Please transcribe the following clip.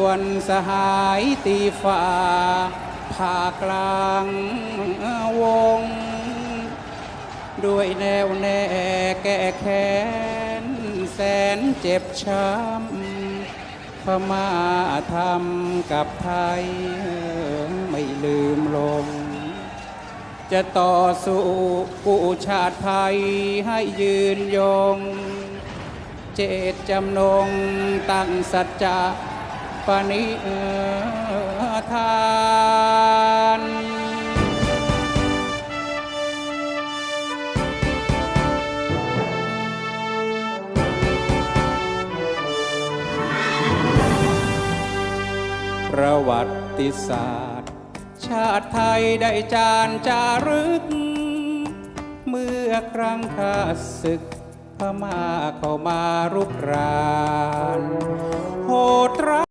วนสหายตีฝ่าผ่ากลางวง ด้วยแนวแน่แก้แค้นแสนเจ็บช้ำพม่าทำกับไทยไม่ลืมลง จะต่อสู้กู้ชาติไทยให้ยืนยง เจตจำนงตั้งสัจจะ ปณิธานประวัติศาสตร์ ชาติไทยได้จานจารึก เมื่อครั้งข้าศึกพม่าเข้ามารุกราน